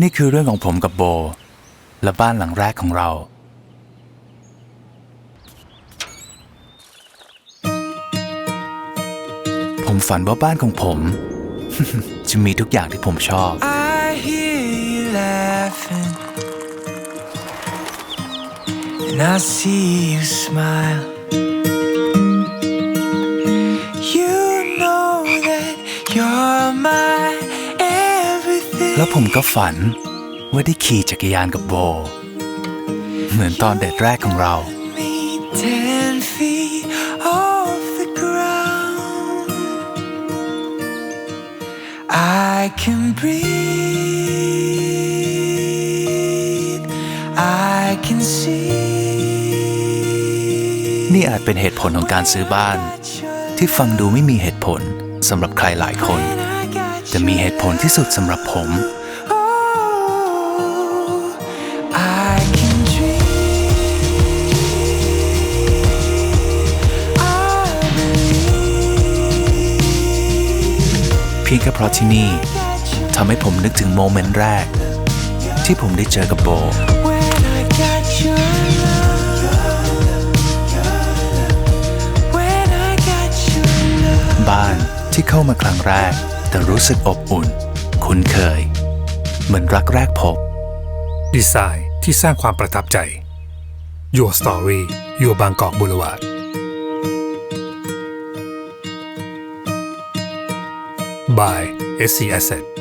นี่คือเรื่องของผมกับโบ และบ้านหลังแรกของเรา ผมฝันว่าบ้านของผม จะมีทุกอย่างที่ผมชอบ I hear you laughing, and I see you smile. You know that you're. แล้วผมก็ฝันว่าได้ขี่จักรยานกับโบ เหมือนตอนเดทแรกของเรา Me ten feet off the ground. I can breathe. I can see. นี่อาจเป็นเหตุผลของการซื้อบ้าน ที่ฟังดูไม่มีเหตุผลสำหรับใครหลายคน แต่มีเหตุผลที่สุดสำหรับผม Oh, I can dream. I believe เพียงแค่เพราะที่นี่ that you ทำให้ผมนึกถึงโมเมนต์แรก ที่ผมได้เจอกับโบ when I got your love. When I got your love. บ้านที่เข้ามาครั้งแรก แต่รู้สึกอบอุ่น คุ้นเคย เหมือนรักแรกพบ ดีไซน์ที่สร้างความประทับใจ Your Story Your Bangkok Boulevard by SC Asset